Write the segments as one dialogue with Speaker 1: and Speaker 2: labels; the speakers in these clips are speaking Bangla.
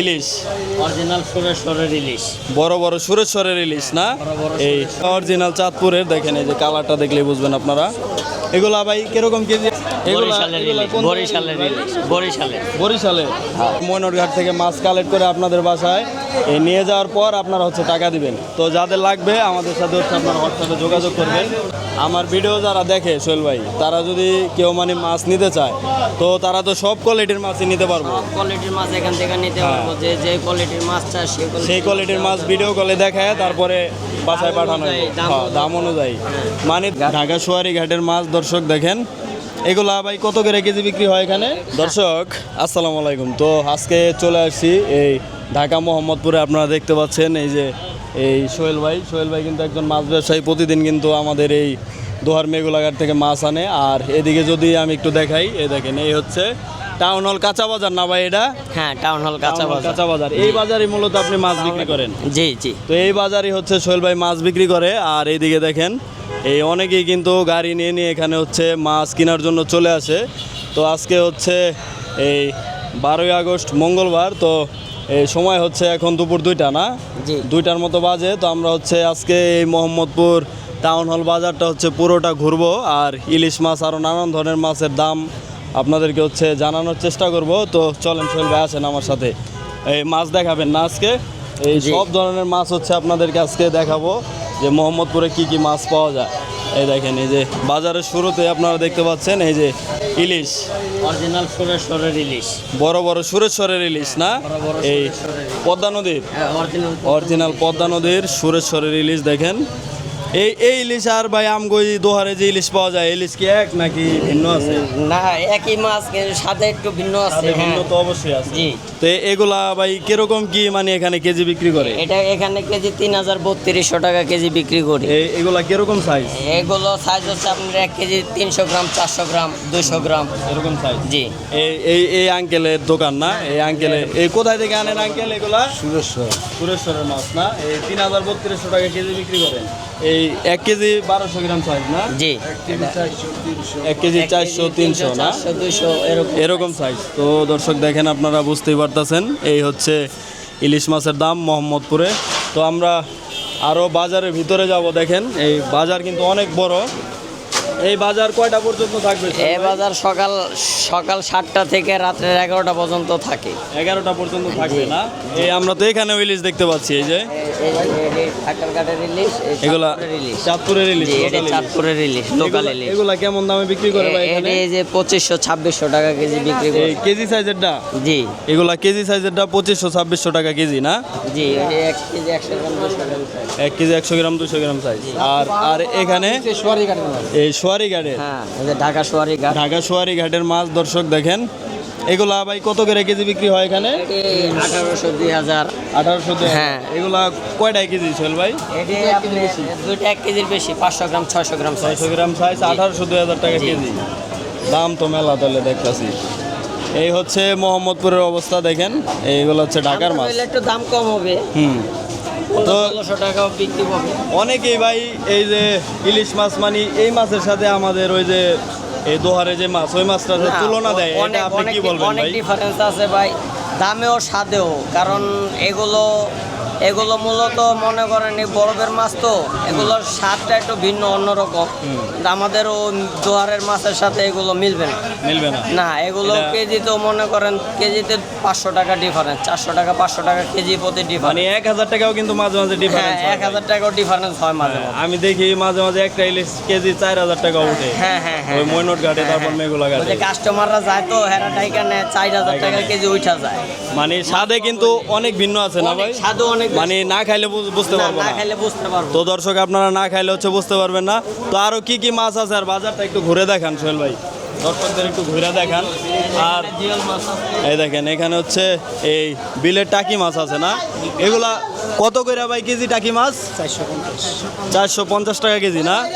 Speaker 1: ইলিশ
Speaker 2: অরিজিনাল সুরেশ্বরের ইলিশ
Speaker 1: বড় বড় সুরেশ্বরের ইলিশ না? এই অরিজিনাল চাঁদপুরের দেখেন এই যে কালারটা দেখলেই বুঝবেন আপনারা। এগুলা ভাই কীরকম কেজি
Speaker 2: বরিশালের বরিশালের বরিশালের।
Speaker 1: বরিশালে? থেকে মাছ কালেক্ট করে আপনাদের বাসায় এই নিয়ে যাওয়ার পর আপনারা হচ্ছে টাকা দিবেন। তো যাদের লাগবে আমাদের সাথে হচ্ছে আপনারা হোয়াটসঅ্যাপে যোগাযোগ করবেন। আমার ভিডিও যারা দেখে সোহেল ভাই তারা যদি কেউ মানে মাছ নিতে চায় তো তারা তো সব কোয়ালিটির মাছই নিতে পারব।
Speaker 2: কোয়ালিটির মাছ এখান থেকে নিতে
Speaker 1: হ্যাঁ।
Speaker 2: পারব। যে যে কোয়ালিটির মাছ চায় সেই
Speaker 1: কোয়ালিটির মাছ ভিডিও কলে দেখায় তারপরে বাসায় পাঠানো
Speaker 2: দাম
Speaker 1: হ্যাঁ, দাম অনুযায়ী। মানে ঢাকা সোয়ারি ঘাটের মাছ দর্শক দেখেন, এগুলা ভাই কত করে কেজি বিক্রি হয় এখানে? দর্শক, আসসালামু আলাইকুম। তো আজকে চলে আসছি এই ঢাকা মোহাম্মদপুরে, আপনারা দেখতে পাচ্ছেন এই যে এই সোহেল ভাই। সোহেল ভাই কিন্তু একজন মাছ ব্যবসায়ী, প্রতিদিন কিন্তু আমাদের এই দোহার মেঘুলাঘাট থেকে মাছ আনে। আর এদিকে যদি আমি একটু দেখাই এ দেখেন, এই হচ্ছে টাউন হল কাঁচা বাজার না ভাই এটা?
Speaker 2: হ্যাঁ টাউন হল কাঁচা বাজার।
Speaker 1: কাঁচা বাজার। এই বাজারে মূলত আপনি মাছ বিক্রি করেন?
Speaker 2: জি জি।
Speaker 1: তো এই বাজারই হচ্ছে সোহেল ভাই মাছ বিক্রি করে। আর এইদিকে দেখেন এই অনেকেই কিন্তু গাড়ি নিয়ে নিয়ে এখানে হচ্ছে মাছ কেনার জন্য চলে আসে। তো আজকে হচ্ছে এই বারোই আগস্ট মঙ্গলবার তো এই সময় হচ্ছে এখন দুপুর দুইটা না? দুইটার মতো বাজে তো আমরা হচ্ছে আজকে এই মোহাম্মদপুর টাউন হল বাজারটা হচ্ছে পুরোটা ঘুরবো। আর ইলিশ মাছ আরও নানান ধরনের মাছের দাম আপনাদেরকে হচ্ছে জানানোর চেষ্টা করব। তো চলেন সোহেল ভাই আসেন আমার সাথে। এই মাছ দেখাবেন না আজকে? এই সব ধরনের মাছ হচ্ছে আপনাদেরকে আজকে দেখাবো যে মোহাম্মদপুরে কি কি মাছ পাওয়া যায়। এই দেখেন এই যে বাজারের শুরুতে আপনারা দেখতে পাচ্ছেন এই যে ইলিশ।
Speaker 2: অরিজিনাল সুরেশ্বরের ইলিশ।
Speaker 1: বড় বড় সুরেশ্বরের ইলিশ না?
Speaker 2: বড়
Speaker 1: এই পদ্মা নদীর?
Speaker 2: হ্যাঁ অরিজিনাল
Speaker 1: অরিজিনাল পদ্মা নদীর সুরেশ্বরের ইলিশ দেখেন। এই এই ইলিশ আর ভাই আমগই দোহারে যে ইলিশ পাওয়া যায় ইলিশ কি এক নাকি ভিন্ন আছে?
Speaker 2: না একই মাছ কিন্তু স্বাদে একটু ভিন্ন আছে
Speaker 1: ভিন্ন
Speaker 2: হ্যাঁ।
Speaker 1: তো অবশ্যই আছে।
Speaker 2: জি।
Speaker 1: তো এগুলা ভাই কীরকম কি মানে এখানে কেজি বিক্রি করে?
Speaker 2: এটা এখানে কেজি তিন হাজার বত্রিশশো টাকা কেজি বিক্রি করে।
Speaker 1: এই- এগুলা কীরকম সাইজ
Speaker 2: এগুলো সাইজ হচ্ছে আপনার এক কেজি তিনশো গ্রাম চারশো গ্রাম দুশো গ্রাম।
Speaker 1: এরকম সাইজ
Speaker 2: জি।
Speaker 1: এই এই এই আঙ্কেলের দোকান না? এই আঙ্কেলে এই কোথায় থেকে আনেন আঙ্কেল এগুলা
Speaker 3: সুরেশ্বর।
Speaker 1: সুরেশ্বরের মাছ না? এই তিন হাজার বত্রিশশো টাকা কেজি বিক্রি করেন। এই এক কেজি বারোশো গ্রাম সাইজ না?
Speaker 2: জি।
Speaker 1: এক কেজি চারশো তিনশো। না?
Speaker 2: এরকম
Speaker 1: সাইজ তো দর্শক দেখেন আপনারা বুঝতেই পারতেছেন এই হচ্ছে ইলিশ মাছের দাম মোহাম্মদপুরে। তো আমরা আরও বাজারের ভিতরে যাব দেখেন। এই বাজার কিন্তু অনেক বড়। এই বাজার কয়টা পর্যন্ত থাকবে
Speaker 2: এ বাজার সকাল সকাল সাতটা থেকে রাত্রের এগারোটা পর্যন্ত থাকে।
Speaker 1: এগারোটা পর্যন্ত থাকবে না? এই আমরা তো এখানে ইলিশ দেখতে পাচ্ছি এই যে।
Speaker 2: এই
Speaker 1: এগুলা
Speaker 2: চাঁদপুরের ইলিশ
Speaker 1: চাঁদপুরের ইলিশ
Speaker 2: জি, এটা
Speaker 1: local ইলিশ।
Speaker 2: চাঁদপুরের ইলিশ লোকাল ইলিশ
Speaker 1: এগুলা কেমন দামে বিক্রি করে ভাই এখানে?
Speaker 2: এই যে পঁচিশশো ছাব্বিশশো টাকা কেজি বিক্রি করে।
Speaker 1: এই কেজি সাইজেরটা
Speaker 2: জি।
Speaker 1: এগুলা কেজি সাইজেরটা পঁচিশশো ছাব্বিশশো টাকা কেজি না?
Speaker 2: জি এক কেজি একশো গ্রাম।
Speaker 1: এক কেজি একশো গ্রাম দুশো গ্রাম সাইজ আর আর এখানে এই সোয়ারি ঘাটে
Speaker 2: হ্যাঁ ঢাকা সোয়ারি ঘাট
Speaker 1: ঢাকা সোয়ারি ঘাটের মাছ দর্শক দেখেন। এগুলা ভাই কত করে কেজি বিক্রি হয় এখানে?
Speaker 2: আঠারোশো দুই হাজার।
Speaker 1: আঠারোশো
Speaker 2: হ্যাঁ।
Speaker 1: এগুলা কয়টায় কেজি সোহেল ভাই?
Speaker 2: দুইটা এক কেজির বেশি পাঁচশো গ্রাম ছয়শো গ্রাম
Speaker 1: ছয়শো গ্রাম সাইজ আঠারোশো দুই হাজার টাকা কেজি। দাম তো মেলা তাহলে দেখতেছি। এই হচ্ছে মোহাম্মদপুরের অবস্থা দেখেন। এইগুলো হচ্ছে ঢাকার মাছ।
Speaker 2: একটু দাম কম হবে।
Speaker 1: হুম। তো
Speaker 2: বিক্রি হবে।
Speaker 1: অনেকেই ভাই এই যে ইলিশ মাছ মানি এই মাছের সাথে আমাদের ওই যে এই দোহারে যে মাছ ওই মাছটা তুলনা দেয় এটা
Speaker 2: অনেক
Speaker 1: আপনি কি বলবেন
Speaker 2: অনেক ডিফারেন্স আছে ভাই দামেও স্বাদেও কারণ এগুলো এগুলো মূলত মনে করেন এই বরফের মাছ তো এগুলোর স্বাদটা একটু ভিন্ন অন্যরকম। কিন্তু আমাদেরও দোয়ারের মাছের সাথে এগুলো মিলবে না।
Speaker 1: মিলবে না।
Speaker 2: না এগুলো
Speaker 1: এটা-
Speaker 2: কেজিতেও মনে করেন কেজিতে পাঁচশো টাকা ডিফারেন্স চারশো টাকা পাঁচশো টাকা কেজি প্রতি
Speaker 1: মানে
Speaker 2: ডিফারেন্স
Speaker 1: এক হাজার টাকাও কিন্তু মাঝে মাঝে
Speaker 2: হ্যাঁ
Speaker 1: ডিফারেন্স
Speaker 2: এক হাজার টাকাও ডিফারেন্স হয় মাঝে মাঝে।
Speaker 1: আমি দেখি মাঝে মাঝে একটা ইলিশ কেজি চার হাজার টাকা উঠে।
Speaker 2: হ্যাঁ হ্যাঁ হ্যাঁ
Speaker 1: ওই ময়নট ঘাটে
Speaker 2: হ্যাঁ,
Speaker 1: তারপর
Speaker 2: হ্যাঁ।
Speaker 1: মেঘুলা ঘাটে।
Speaker 2: কাস্টমাররা যায় তো হেরা টাইকা নেয় চার হাজার টাকা কেজি উঠা যায়।
Speaker 1: মানে স্বাদে কিন্তু অনেক ভিন্ন আছে না ভাই?
Speaker 2: স্বাদও অনেক
Speaker 1: মানে না খাইলে বুঝ- বুঝতে পারব
Speaker 2: না খাইলে বুঝতে পারব।
Speaker 1: তো দর্শক আপনারা না খাইলে হচ্ছে বুঝতে পারবেন না। তো আরও কি কি মাছ আছে? আর বাজারটা একটু ঘুরে দেখান সোহেল ভাই। দর্শকদের একটু ঘুরে দেখান। আর। এই দেখেন এখানে হচ্ছে এই বিলের টাকি মাছ আছে না? এগুলা কত করে ভাই কেজি টাকি মাছ? চারশো পঞ্চাশ টাকা কেজি না?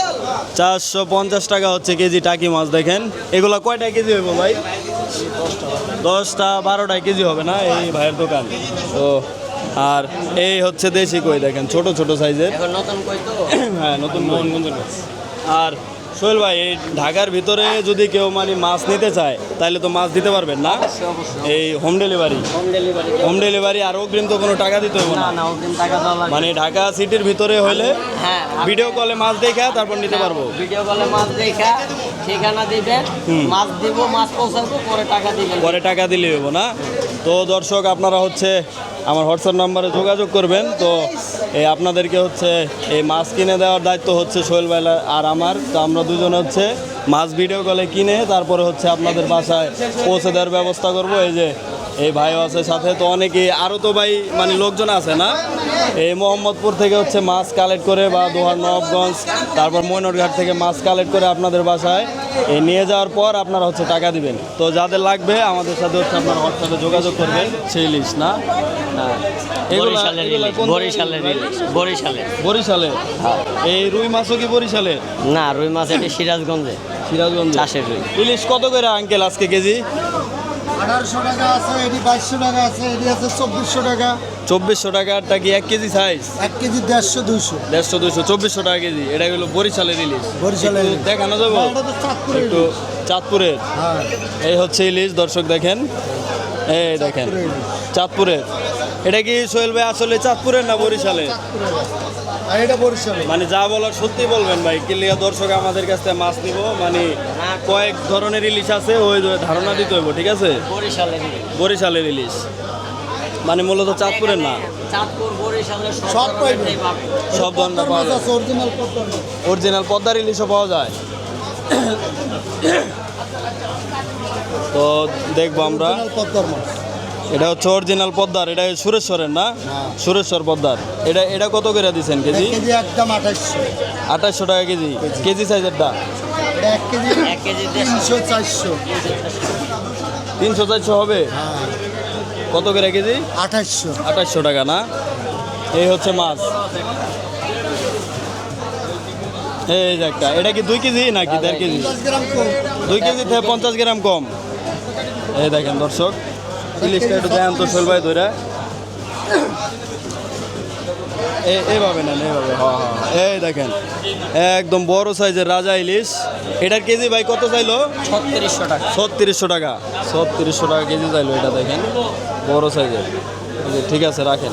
Speaker 1: চারশো পঞ্চাশ টাকা হচ্ছে কেজি টাকি মাছ দেখেন। এগুলা কয়টা কেজি হইব ভাই? দশটা বারোটায় কেজি হবে না? এই ভাইয়ের দোকান। তো আর এই হচ্ছে দেশি কই দেখেন ছোট ছোট সাইজের
Speaker 2: নতুন কই তো?
Speaker 1: হ্যাঁ নতুন আর সোহেল ভাই এই ঢাকার ভিতরে যদি কেউ মানে মাছ নিতে চায় তাহলে তো মাছ দিতে পারবেন না? এই হোম ডেলিভারি
Speaker 2: হোম ডেলিভারি
Speaker 1: আর অগ্রিম তো কোনো টাকা দিতে হবে
Speaker 2: না?
Speaker 1: মানে ঢাকা সিটির ভিতরে হলে
Speaker 2: হ্যাঁ
Speaker 1: ভিডিও কলে মাছ দেখা তারপর নিতে পারব।
Speaker 2: ভিডিও কলে মাছ দেখা ঠিকানা দিবেন মাছ দিব মাছ পৌঁছাবো পরে টাকা দিবেন।
Speaker 1: পরে টাকা দিলে হব না? তো দর্শক আপনারা হচ্ছে আমার হোয়াটসঅ্যাপ নাম্বারে যোগাযোগ করবেন। তো এই আপনাদেরকে হচ্ছে এই মাছ কিনে দেওয়ার দায়িত্ব হচ্ছে সোহেল ভাইলা আর আমার। তো আমরা দুজন হচ্ছে মাছ ভিডিও কলে কিনে তারপরে হচ্ছে আপনাদের বাসায় পৌঁছে দেওয়ার ব্যবস্থা করব। এই যে এই ভাইও আছে সাথে তো অনেকেই আরও তো ভাই মানে লোকজন আছে না? এই মোহাম্মদপুর থেকে হচ্ছে মাছ কালেক্ট করে বা দোহার নবগঞ্জ তারপর ময়নরঘাট থেকে মাছ কালেক্ট করে আপনাদের বাসায় এই নিয়ে যাওয়ার পর আপনারা হচ্ছে টাকা দিবেন। তো যাদের লাগবে আমাদের সাথে হচ্ছে আপনারা হোয়াটসঅ্যাপে যোগাযোগ করবেন সেই লিস্ট না? হ্যাঁ। বরিশালে
Speaker 2: হ্যাঁ।
Speaker 1: এই রুই মাছও কি বরিশালে
Speaker 2: না রুই মাছ এটি সিরাজগঞ্জে
Speaker 1: সিরাজগঞ্জ।
Speaker 2: চাষের রুই।
Speaker 1: ইলিশ কত করে আঙ্কেল আজকে কেজি?
Speaker 3: আঠারোশো টাকা আছে এটি বাইশশো টাকা আছে এটি আছে চব্বিশশো টাকা।
Speaker 1: চব্বিশশো টাকারটা কি এক কেজি সাইজ
Speaker 3: এক কেজি দেড়শো
Speaker 1: দেড়শো দুশো চব্বিশশো টাকা কেজি। এটা হলো বরিশালের ইলিশ।
Speaker 3: বরিশালের
Speaker 1: দেখানো যাব?
Speaker 3: চাঁদপুরের
Speaker 1: একটু চাঁদপুরের।
Speaker 3: হ্যাঁ।
Speaker 1: এই হচ্ছে ইলিশ দর্শক দেখেন। এই দেখেন
Speaker 3: চাঁদপুরের
Speaker 1: এটা কি সোহেল ভাই আসলে চাঁদপুরের না বরিশালে
Speaker 3: আর এটা বরিশালে
Speaker 1: মানে যা বলার সত্যি বলবেন ভাই কিলিয়া দর্শক আমাদের কাছ মাছ নিব মানে কয়েক ধরনের ইলিশ আছে ওই ধারণা দিতে হইব ঠিক আছে?
Speaker 2: বরিশালের ইলিশ।
Speaker 1: বরিশালের ইলিশ। মানে মূলত চাঁদপুরের না?
Speaker 3: সব
Speaker 2: সব
Speaker 1: ধরনের পাওয়া যায়।
Speaker 3: অরিজিনাল পদ্মার।
Speaker 1: ইলিশও পাওয়া যায়। তো দেখব আমরা।
Speaker 3: পদ্মার মাছ?
Speaker 1: এটা হচ্ছে অরিজিনাল পদ্মার এটা সুরেশ্বরের না? সুরেশ্বর পদ্মার। এটা এটা কত করে দিচ্ছেন কেজি?
Speaker 3: একদম আঠাশশো
Speaker 1: আঠাশশো টাকা কেজি। কেজি সাইজেরটা
Speaker 3: তিনশো চারশো।
Speaker 1: তিনশো চারশো হবে?
Speaker 3: হ্যাঁ।
Speaker 1: কত করে কেজি?
Speaker 3: আঠাশশো
Speaker 1: আঠাশশো টাকা না? এই হচ্ছে মাছ। এই যে একটা এটা কি দুই কেজি নাকি দেড় কেজি?
Speaker 3: দশ গ্রাম কম।
Speaker 1: দুই কেজি থেকে পঞ্চাশ গ্রাম কম। এই দেখেন দর্শক ইলিশটা একটু দেন তো শোল ভাই ধরে। এই- এইভাবে নেন এইভাবে হ্যাঁ হ্যাঁ এই দেখেন একদম বড় সাইজের রাজা ইলিশ। এটার কেজি ভাই কত চাইলো?
Speaker 2: ছত্রিশশো টাকা।
Speaker 1: ছত্রিশশো টাকা। ছত্রিশশো টাকা কেজি চাইলো এটা দেখেন। বড় সাইজের। ঠিক আছে রাখেন।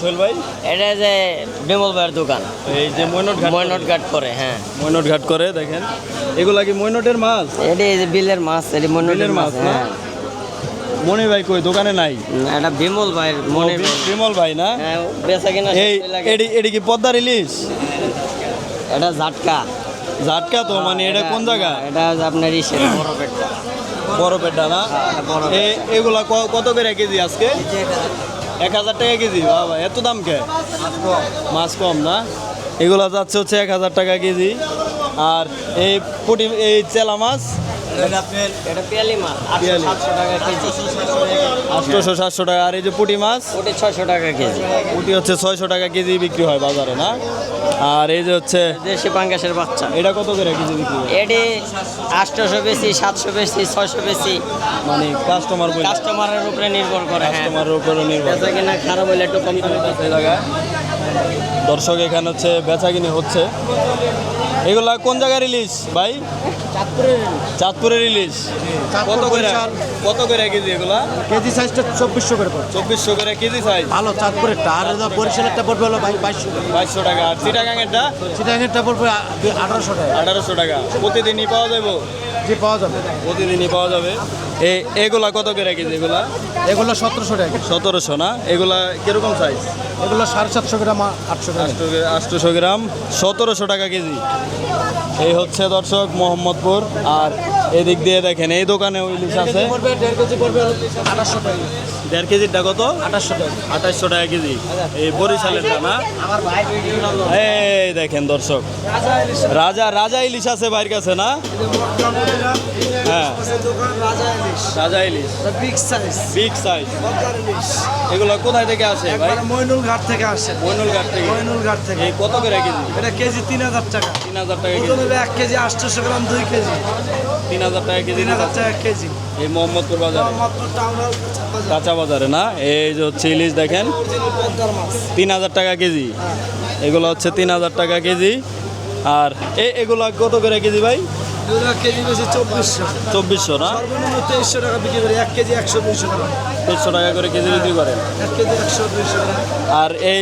Speaker 1: সোহেল ভাই?
Speaker 2: এটা যে বিমল ভাইয়ের দোকান।
Speaker 1: এই যে ময়নট ঘাট
Speaker 2: ময়নট ঘাট করে হ্যাঁ।
Speaker 1: ময়নট ঘাট করে দেখেন। এগুলা কি ময়নটের মাছ?
Speaker 2: এটি এই যে বিলের মাছ এটি ময়নটের মাছ হ্যাঁ।
Speaker 1: মনে ভাই কই দোকানে নাই?
Speaker 2: এটা বিমল ভাইয়ের মনে
Speaker 1: বিমল ভাই না?
Speaker 2: হ্যাঁ বেচা কিনা
Speaker 1: এই এডি এডি কি পদ্মার ইলিশ?
Speaker 2: এটা ঝাটকা।
Speaker 1: ঝাটকা তো মানে এটা কোন জায়গা?
Speaker 2: এটা আপনার ইসের বড় পেটটা।
Speaker 1: বড় পেটটা না? এগুলা কত করে কেজি আজকে? এক হাজার টাকা কেজি বাবা এত দাম কে? মাছ কম না? এগুলো যাচ্ছে হচ্ছে এক হাজার টাকা কেজি। আর এই পুটি এই চেলা মাছ?
Speaker 2: আটশো সাতশো টাকা
Speaker 1: সাতশো টাকা আর এই যে পুটি মাছ?
Speaker 2: ওটি ছয়শো টাকা কেজি।
Speaker 1: পুটি হচ্ছে ছয়শো টাকা কেজি বিক্রি হয় বাজারে না? আর এই যে হচ্ছে
Speaker 2: দেশি পাঙ্গাসের বাচ্চা।
Speaker 1: এটা কত করে কেজি বিক্রি হয়?
Speaker 2: এটি আটশোশো বেশি সাতশো বেশি ছয়শো বেশি।
Speaker 1: মানে কাস্টমার
Speaker 2: কাস্টমারের উপরে নির্ভর করে হ্যাঁ।
Speaker 1: কাস্টমারের উপরে নির্ভর
Speaker 2: করে। কিনা খারাপ হলে একটু কম দামে
Speaker 1: দর্শক এখানে হচ্ছে বেচা কিনে হচ্ছে। এগুলা কোন জায়গায় রিলিজ ভাই? চাঁদপুরের রিলিজ কত করে? কত করে কেজি এগুলা?
Speaker 3: কেজি সাইজটা চব্বিশশো করে
Speaker 1: চব্বিশশো করে কেজি সাইজ
Speaker 3: ভালো চাঁদপুরেরটা। আর বরিশালেরটা পড়বে হলো ভাই বাইশশো
Speaker 1: বাইশশো টাকা। আর চিটাগাঙেরটা
Speaker 3: চিটাঙেরটা পড়বে আঠারোশো টাকা।
Speaker 1: আঠারোশো টাকা। প্রতিদিনই পাওয়া যাবে
Speaker 3: যে পাওয়া যাবে।
Speaker 1: প্রতিদিনই পাওয়া যাবে। এই এগুলা কত করে কেজি এগুলা?
Speaker 3: এগুলো সতেরোশো টাকা
Speaker 1: সতেরোশো না? এগুলা কীরকম সাইজ
Speaker 3: এগুলো সাড়ে সাতশো গ্রাম আটশো
Speaker 1: আটশোশো গ্রাম সতেরোশো টাকা কেজি। এই হচ্ছে দর্শক মোহাম্মদপুর আর এদিক দিয়ে দেখেন এই দোকানে ইলিশ আছে।
Speaker 3: দেড়
Speaker 1: কেজিটা কত?
Speaker 3: আঠাশশো টাকা
Speaker 1: আঠাশশো টাকা কেজি। এই বরিশালের না? এই দেখেন দর্শক। রাজা রাজা ইলিশ আছে বাইর কাছে না? হ্যাঁ। রাজা ইলিশ।
Speaker 3: বিগ সাইজ
Speaker 1: বিগ সাইজ এগুলো কোথায় থেকে আসে ভাই?
Speaker 3: মইনুল ঘাট থেকে আসে।
Speaker 1: মইনুল ঘাট থেকে।
Speaker 3: মইনুল ঘাট থেকে।
Speaker 1: এই কত করে কেজি?
Speaker 3: এটা কেজি তিন হাজার টাকা।
Speaker 1: তিন হাজার টাকা কেজি।
Speaker 3: এক কেজি আটশোশো গ্রাম দুই কেজি।
Speaker 1: তিন হাজার টাকা কেজি
Speaker 3: তিন হাজার টাকা কেজি।
Speaker 1: এই মোহাম্মদপুর বাজারে। কাঁচা বাজারে। না? এই যে হচ্ছে ইলিশ দেখেন। তিন হাজার টাকা কেজি। এগুলো হচ্ছে তিন হাজার টাকা কেজি। আর এগুলা কত করে কেজি ভাই?
Speaker 3: দুধা কেজি বেশি চব্বিশশো।
Speaker 1: চব্বিশশো না?
Speaker 3: সর্বনিম্ন তেইশশো টাকা বিক্রি করি এক কেজি একশো দুইশো টাকা।
Speaker 1: তেইশশো টাকা করে কেজি বিক্রি করেন
Speaker 3: এক কেজি একশো দুইশো টাকা।
Speaker 1: আর এই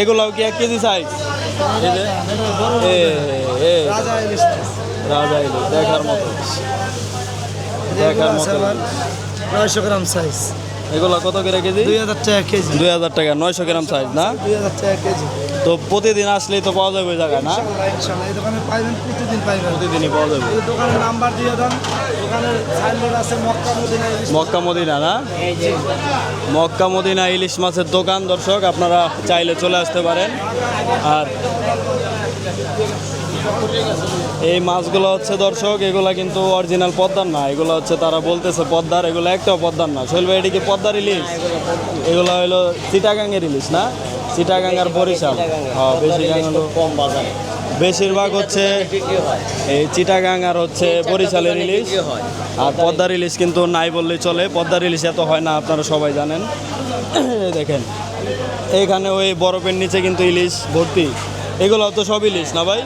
Speaker 1: এগুলাও কি এক কেজি সাইজ
Speaker 3: রাজা ইলিশ।
Speaker 1: রাজা ইলিশ দেখার মতো। দেখার মতো।
Speaker 3: নয়শো গ্রাম সাইজ
Speaker 1: এগুলা কত করে কেজি?
Speaker 3: দুই হাজার টাকা কেজি।
Speaker 1: দুই হাজার টাকা নয়শো গ্রাম সাইজ না?
Speaker 3: দুই হাজার টাকা কেজি।
Speaker 1: তো প্রতিদিন আসলেই তো পাওয়া যাবে ওই জায়গায় না?
Speaker 3: ইনশাল্লাহ ইনশাল্লাহ এই দোকানে পাইবেন প্রতিদিন পাইবেন
Speaker 1: প্রতিদিনই পাওয়া যাবে।
Speaker 3: এই দোকানের নাম্বার দিয়ে দেন দোকানের সাইনবোর্ড আছে মক্কা মদিনা ইলিশ
Speaker 1: মক্কা মদিনা না? মক্কা মদিনা ইলিশ মাছের দোকান দর্শক আপনারা চাইলে চলে আসতে পারেন। আর এই মাছগুলো হচ্ছে দর্শক এগুলা কিন্তু অরিজিনাল পদ্মার না। এগুলো হচ্ছে তারা বলতেছে পদ্মার এগুলো একটাও পদ্মার না। শৈল ভাই এটা কি পদ্মার ইলিশ? এগুলো হলো চিটাগাঙ্গের ইলিশ না? চিটাগাং আর বরিশাল হ্যাঁ বেশিরভাগ হলো
Speaker 2: কম বাজারে।
Speaker 1: বেশিরভাগ হচ্ছে এই চিটাগাং আর হচ্ছে বরিশালের ইলিশ। আর পদ্মার ইলিশ কিন্তু নাই বললেই চলে। পদ্মার ইলিশ এত হয় না আপনারা সবাই জানেন। দেখেন এইখানে ওই বরফের নিচে কিন্তু ইলিশ ভর্তি। এগুলো তো সব ইলিশ না ভাই?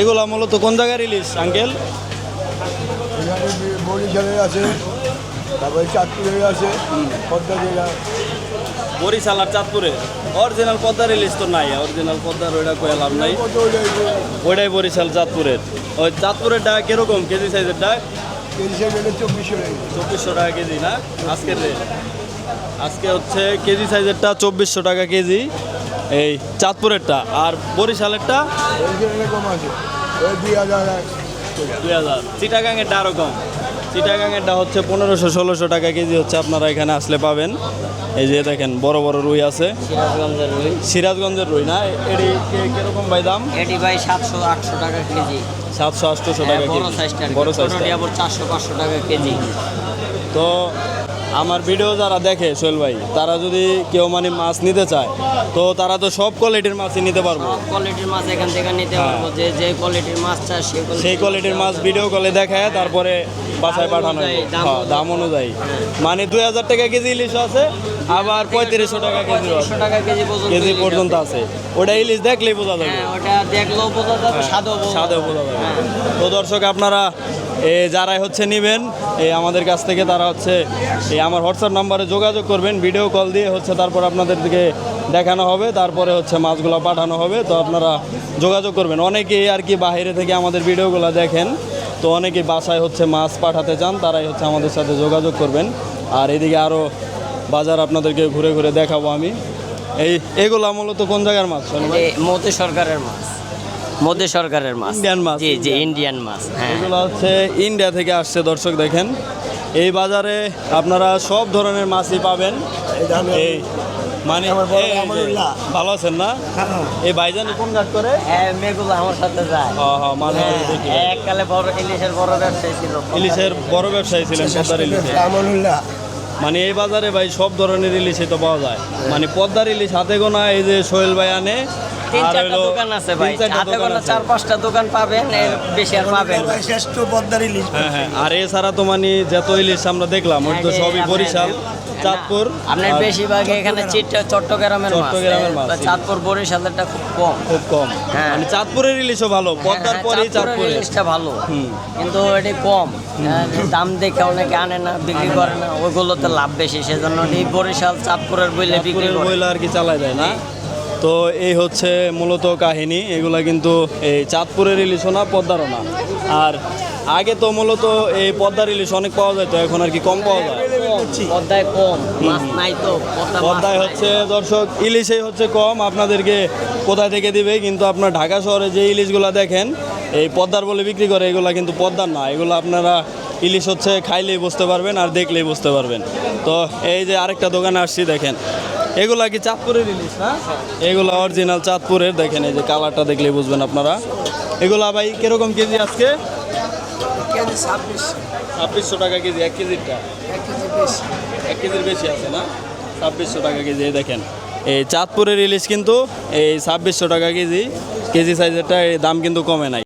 Speaker 1: এগুলো মূলত কোন জায়গার ইলিশ আঙ্কেল?
Speaker 4: বরিশালের আছে তারপরে চাঁদপুরের আছে পদ্মা জেলা
Speaker 1: বরিশাল আর চাঁদপুরে। অরিজিনাল পদ্মার ইলিশ তো নাই অরিজিনাল পদ্মার ওইটা কয়ে লাভ নাই। ওইটাই বরিশাল চাঁদপুরের। ওই চাঁদপুরের ডাক কীরকম? কেজি সাইজের ডাক?
Speaker 4: চব্বিশশো টাকা
Speaker 1: কেজি না? আজকের রেট আজকে হচ্ছে কেজি সাইজেরটা চব্বিশশো টাকা কেজি। এই চাঁদপুরেরটা। আর বরিশালেরটা?
Speaker 4: কম ওই দুই হাজার।
Speaker 1: চিটাগাংয়েরটা আরও কম। চিটাগাংয়েরটা হচ্ছে পনেরোশো ষোলোশো টাকা কেজি হচ্ছে আপনারা এখানে আসলে পাবেন। এই যে দেখেন বড় বড় রুই আছে।
Speaker 2: সিরাজগঞ্জের রুই।
Speaker 1: সিরাজগঞ্জের রুই না? এটি কে- কীরকম ভাই দাম?
Speaker 2: এটি ভাই সাতশো আটশো টাকা কেজি।
Speaker 1: সাতশো আটশোশো টাকা
Speaker 2: কেজি। বড় সাইজটা
Speaker 1: বড় সাইজটা
Speaker 2: আবার চারশো পাঁচশো টাকা কেজি।
Speaker 1: তো আমার ভিডিও যারা দেখে সোহেল ভাই তারা যদি কেউ মানে মাছ নিতে চায় তো তারা তো সব কোয়ালিটির মাছই নিতে পারব।
Speaker 2: কোয়ালিটির মাছ এখান থেকে নিতে
Speaker 1: হ্যাঁ।
Speaker 2: পারব। যে যে কোয়ালিটির মাছ চায় সেই
Speaker 1: কোয়ালিটির মাছ ভিডিও কলে দেখায় তারপরে বাসায় পাঠানো
Speaker 2: দাম
Speaker 1: হ্যাঁ, দাম অনুযায়ী। মানে দুই হাজার টাকা কেজি ইলিশ আছে আবার পঁয়ত্রিশশো টাকা কেজি
Speaker 2: টাকা কেজি পর্যন্ত
Speaker 1: কেজি পর্যন্ত আছে। ওটা ইলিশ দেখলেই বোঝা যাবে।
Speaker 2: হ্যাঁ ওটা দেখলেও বোঝা যাবে স্বাদও বোঝা
Speaker 1: স্বাদেও বোঝা যাবে।
Speaker 2: হ্যাঁ।
Speaker 1: তো দর্শক আপনারা এ যারাই হচ্ছে নেবেন এই আমাদের কাছ থেকে তারা হচ্ছে এই আমার হোয়াটসঅ্যাপ নাম্বারে যোগাযোগ করবেন ভিডিও কল দিয়ে হচ্ছে তারপর আপনাদেরকে দেখানো হবে তারপরে হচ্ছে মাছগুলো পাঠানো হবে। তো আপনারা যোগাযোগ করবেন। অনেকেই আর কি বাইরে থেকে আমাদের ভিডিওগুলো দেখেন। তো অনেকে বাসায় হচ্ছে মাছ পাঠাতে চান তারাই হচ্ছে আমাদের সাথে যোগাযোগ করবেন। আর এদিকে আরও বাজার আপনাদেরকে ঘুরে ঘুরে দেখাবো আমি। এই এগুলা মূলত কোন জায়গার মাছ
Speaker 2: মোদি সরকারের মাছ। মোদি সরকারের মাছ।
Speaker 1: ইন্ডিয়ান মাছ,
Speaker 2: জি জি
Speaker 1: ইন্ডিয়ান।
Speaker 2: মাছ হ্যাঁ।
Speaker 1: এগুলো হচ্ছে ইন্ডিয়া থেকে আসছে দর্শক দেখেন। এই বাজারে আপনারা সব ধরনের মাছই পাবেন। এই মানে। ভালো আছেন না? এই ভাইজান কোন কাজ করে?
Speaker 2: হ্যাঁ মেয়েগুলো আমার সাথে যায়।
Speaker 1: হ্যাঁ হ্যাঁ মানে
Speaker 2: হ্যাঁ, এককালে বড় ইলিশের বড় ব্যবসায়ী ছিল
Speaker 1: ইলিশের বড় ব্যবসায়ী ছিলেন পদ্মার ইলিশে।
Speaker 4: আমনুল্লাহ
Speaker 1: মানে এই বাজারে ভাই সব ধরনের ইলিশই তো পাওয়া যায়। মানে পদ্মার ইলিশ হাতে গোনা এই যে সোহেল ভাই আনে
Speaker 2: তিন
Speaker 1: আর
Speaker 2: চারটা দোকান আছে ভাই। হাতে গোনা চার পাঁচটা দোকান পাবেন এর বেশি আর পাবেন
Speaker 4: শ্রেষ্ঠ পদ্মার ইলিশ
Speaker 1: হ্যাঁ হ্যাঁ। আর এছাড়া তো মানে যত ইলিশ আমরা দেখলাম ওটা তো সবই বরিশাল চাঁদপুর
Speaker 2: আপনার বেশিরভাগ এখানে চিটটা চট্টগ্রামের
Speaker 1: চট্টগ্রামের মাছ,
Speaker 2: চাঁদপুর বরিশালেরটা খুব কম।
Speaker 1: খুব কম।
Speaker 2: হ্যাঁ।
Speaker 1: মানে চাঁদপুরের ইলিশও ভালো পদ্মার পরেই
Speaker 2: চাঁদপুরের
Speaker 1: চাঁদপুরে।
Speaker 2: ইলিশটা ভালো। কিন্তু এটি কম। দাম দেখে অনেকে আনে না বিক্রি করে না। ওইগুলোতে লাভ বেশি সেজন্য এই বরিশাল চাঁদপুরের বইলে বিক্রি
Speaker 1: বইলা আর কি চালাই দেয় না? তো এই হচ্ছে মূলত কাহিনী এগুলা কিন্তু এই চাঁদপুরের ইলিশও না পদ্মারও না। আর আগে তো মূলত এই পদ্মার ইলিশ অনেক পাওয়া যেত এখন আর কি কম পাওয়া যায়।
Speaker 2: পদ্মায় কম মাছ নাই তো
Speaker 1: পদ্মায় হচ্ছে দর্শক ইলিশই হচ্ছে কম আপনাদেরকে কোথায় থেকে দিবে? কিন্তু আপনার ঢাকা শহরে যে ইলিশগুলো দেখেন এই পদ্মার বলে বিক্রি করে এগুলা কিন্তু পদ্মার না এগুলো আপনারা ইলিশ হচ্ছে খাইলেই বুঝতে পারবেন আর দেখলেই বুঝতে পারবেন। তো এই যে আরেকটা দোকানে আসছি দেখেন। এগুলা কি চাঁদপুরের ইলিশ না? এগুলো অরিজিনাল চাঁদপুরের দেখেন এই যে কালারটা দেখলেই বুঝবেন আপনারা। এগুলা ভাই কীরকম কেজি আজকে? ছাব্বিশশো টাকা কেজি এক কেজিরটা
Speaker 3: এক
Speaker 1: কেজির বেশি আছে না? ছাব্বিশশো টাকা কেজি দেখেন। এই চাঁদপুরের ইলিশ কিন্তু এই ছাব্বিশশো টাকা কেজি কেজি সাইজেরটা এই দাম কিন্তু কমে নাই।